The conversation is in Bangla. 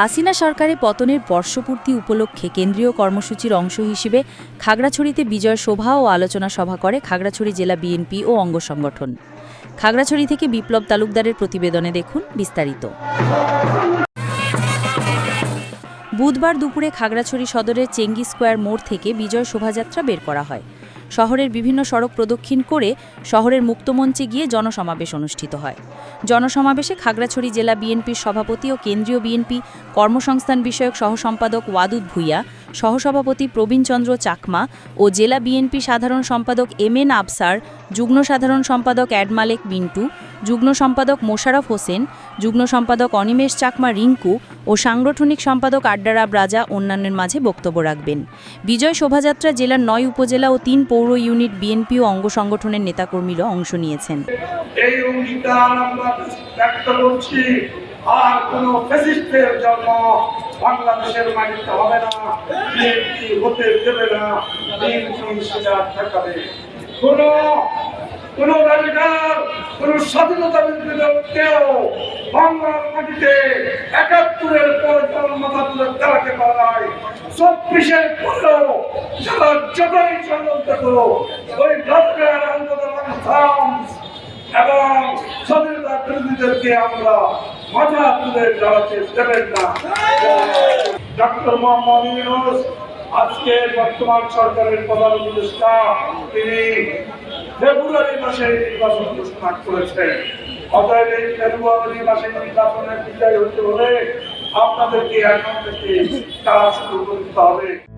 হাসিনা সরকারের পতনের বর্ষপূর্তি উপলক্ষে কেন্দ্রীয় কর্মসূচির অংশ হিসেবে খাগড়াছড়িতে বিজয় সভা ও আলোচনা সভা করে খাগড়াছড়ি জেলা বিএনপি ও অঙ্গ সংগঠন। খাগড়াছড়ি থেকে বিপ্লব তালুকদারের প্রতিবেদনে দেখুন বিস্তারিত। বুধবার দুপুরে খাগড়াছড়ি সদরের চেঙ্গি স্কোয়ার মোড় থেকে বিজয় শোভাযাত্রা বের করা হয়। শহরের বিভিন্ন সড়ক প্রদক্ষিণ করে শহরের মুক্তমঞ্চে গিয়ে জনসমাবেশ অনুষ্ঠিত হয়। জনসমাবেশে খাগড়াছড়ি জেলা বিএনপির সভাপতি ও কেন্দ্রীয় বিএনপি কর্মসংস্থান বিষয়ক সহসম্পাদক ওয়াদুদ ভুইয়া, সহসভাপতি প্রবীণচন্দ্র চাকমা ও জেলা বিএনপি সাধারণ সম্পাদক এম এন আবসার, যুগ্ম সাধারণ সম্পাদক অ্যাডমালেক মিন্টু যুগ্ম সম্পাদক মোশারফ হোসেন, যুগ্ম সম্পাদক অনিমেষ চাকমা রিঙ্কু ও সাংগঠনিক সম্পাদক আড্ডারাব রাজা অন্যান্যের মাঝে বক্তব্য রাখবেন। বিজয় শোভাযাত্রা জেলার নয় উপজেলা ও তিন পৌর ইউনিট বিএনপি ও অঙ্গ সংগঠনের নেতাকর্মীরা অংশ নিয়েছেন। আর কোন ফ্যাসিস্টের বাংলাদেশের মাটিতে হবে না, বিএনপি হতে দেবে না, বিএনপি সেটা কোন কোন কোন স্বাধীনতা কেউ বাংলার মাটিতে একাত্তরের পর তাদের দাঁড়াতে পারায় চব্বিশের পরেও যারা যতই ষড়যন্ত্র করো ওই এবং স্বাধীনতা বিরোধীদেরকে আমরা মাথা তুলে দাঁড়াতে দেবেন না। মোহাম্মদ ইউনুস, আজকে বর্তমান সরকারের প্রধান উপদেষ্টা, তিনি ফেব্রুয়ারি মাসে আপনাদেরকে এখন থেকে কাজ শুরু করতে হবে।